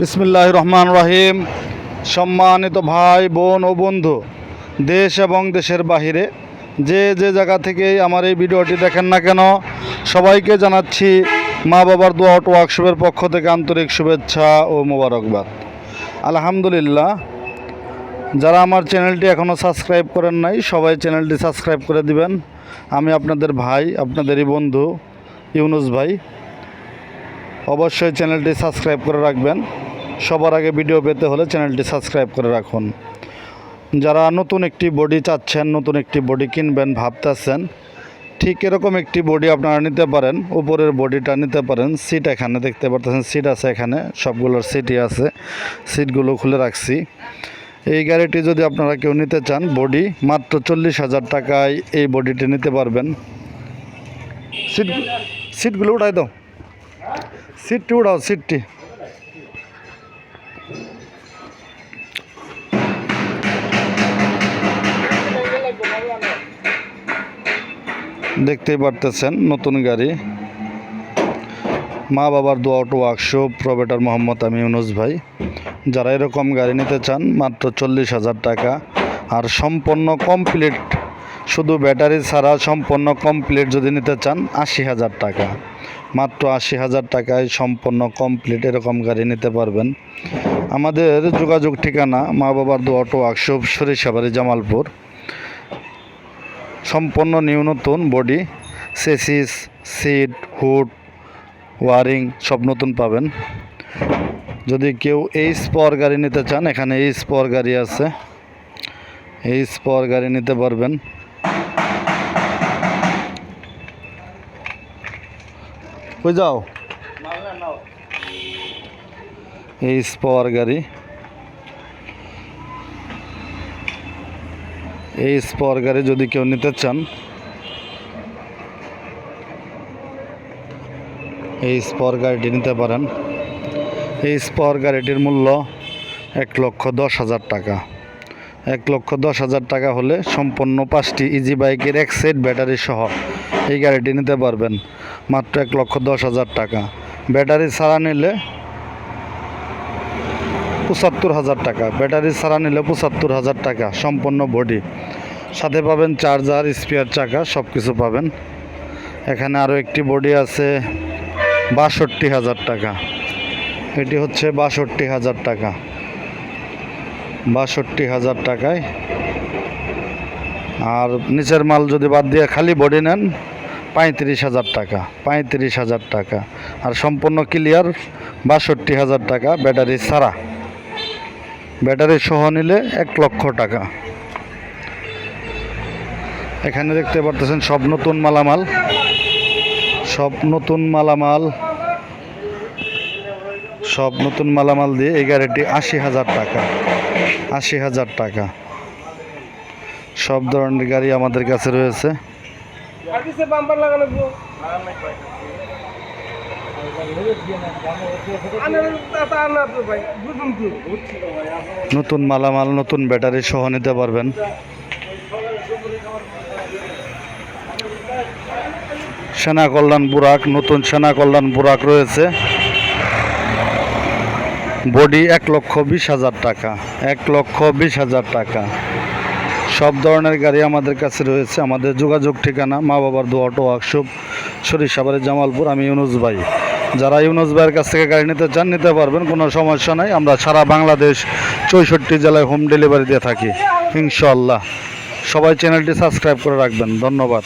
বিসমিল্লাহ রহমান রহিম সম্মানিত ভাই, বোন ও বন্ধু, দেশ এবং দেশের বাহিরে যে যে জায়গা থেকেই আমার এই ভিডিওটি দেখেন না কেন, সবাইকে জানাচ্ছি মা বাবার দোয়া ওয়ার্কশপের পক্ষ থেকে আন্তরিক শুভেচ্ছা ও মোবারকবাদ। আলহামদুলিল্লাহ, যারা আমার চ্যানেলটি এখনও সাবস্ক্রাইব করেন নাই, সবাই চ্যানেলটি সাবস্ক্রাইব করে দিবেন। আমি আপনাদের ভাই, আপনাদেরই বন্ধু ইউনুস ভাই, অবশ্যই চ্যানেলটি সাবস্ক্রাইব করে রাখবেন। সবার আগে ভিডিও পেতে হলে চ্যানেলটি সাবস্ক্রাইব করে রাখুন। যারা নতুন একটি বডি চাচ্ছেন, নতুন একটি বডি কিনবেন, ভাবতেছেন, ঠিক এরকম একটি বডি আপনারা নিতে পারেন, উপরের বডিটা নিতে পারেন সিট এখানে দেখতে পারতেছেন সিট আছে এখানে, সবগুলোর সিটই আছে সিটগুলো খুলে রাখছি। এই গাড়িটি যদি আপনারা কেউ নিতে চান বডি মাত্র চল্লিশ হাজার টাকায় এই বডিটি নিতে পারবেন। সিট সিটগুলো উঠাই দাও। সিটটি উঠাও সিটটি দেখতেই পারতেছেন, নতুন গাড়ি। মা বাবার দোয়া অটো ওয়ার্কশপ প্রবেটার মোহাম্মদ আমি ইউনুস ভাই। যারা এরকম গাড়ি নিতে চান, মাত্র চল্লিশ হাজার টাকা। আর সম্পূর্ণ কমপ্লিট শুধু ব্যাটারি ছাড়া সম্পূর্ণ কমপ্লিট যদি নিতে চান, আশি হাজার টাকা। মাত্র আশি হাজার টাকায় সম্পূর্ণ কমপ্লিট এরকম গাড়ি নিতে পারবেন। আমাদের যোগাযোগ ঠিকানা, মা বাবার দু অটো ওয়ার্কশপ সরিষাবাড়ি, জামালপুর। সম্পূর্ণ নিউ নতুন body, chassis seat hood, wiring সব নতুন পাবেন। যদি কেউ এই স্পর গাড়ি নিতে চান, এখানে এই স্পর গাড়ি আছে। এই স্পর গাড়ি নিতে পারবেন। কই যাও? এই স্পর গাড়ি। এই স্পর গাড়ি যদি কেউ নিতে চান, এই স্পর গাড়িটি নিতে পারেন। এই স্পর গাড়িটির মূল্য এক লক্ষ দশ হাজার টাকা। এক লক্ষ দশ হাজার টাকা হলে সম্পূর্ণ পাঁচটি ইজি বাইকের এক সেট ব্যাটারি সহ এই গাড়িটি নিতে পারবেন। মাত্র এক লক্ষ দশ হাজার টাকা। ব্যাটারি ছাড়া নিলে পঁচাত্তর হাজার টাকা। ব্যাটারি ছাড়া নিলে পঁচাত্তর হাজার টাকা, সম্পূর্ণ বডি সাথে পাবেন চার্জার স্পেয়ার চাকা সব কিছু পাবেন। এখানে আরও একটি বডি আছে, বাষট্টি হাজার টাকা। এটি হচ্ছে বাষট্টি হাজার টাকা। বাষট্টি হাজার টাকায়। আর নিচের মাল যদি বাদ দিয়ে খালি বডি নেন, পঁয়ত্রিশ হাজার টাকা, পঁয়ত্রিশ হাজার টাকা। আর সম্পূর্ণ ক্লিয়ার বাষট্টি হাজার টাকা ব্যাটারি ছাড়া। ব্যাটারি সহ নিলে এক লক্ষ টাকা। এখানে দেখতে পারতেছেন সব নতুন মালামাল। সব নতুন মালামাল। সব নতুন মালামাল দিয়ে এই গাড়িটি আশি হাজার টাকা। আশি হাজার টাকা। সব ধরনের গাড়ি আমাদের কাছে রয়েছে। নতুন মালামাল, নতুন ব্যাটারি সহ নিতে পারবেন। সেনা কল্যাণ বুরাক, নতুন সেনা কল্যাণ বুরাক রয়েছে। বডি এক লক্ষ বিশ হাজার টাকা, এক লক্ষ বিশ হাজার টাকা। সব ধরনের গাড়ি আমাদের কাছে রয়েছে। আমাদের যোগাযোগ ঠিকানা মা বাবার দু অটো ওয়ার্কশপ, সরিষাবাড়ি জামালপুর, আমি ইউনুস ভাই। যারা ইউনুস ভাইয়ের কাছ থেকে গাড়ি নিতে চান নিতে পারবেন, কোনো সমস্যা নাই। আমরা সারা বাংলাদেশ চৌষট্টি জেলায় হোম ডেলিভারি দিয়ে থাকি ইনশাল্লাহ সবাই চ্যানেলটি সাবস্ক্রাইব করে রাখবেন। ধন্যবাদ।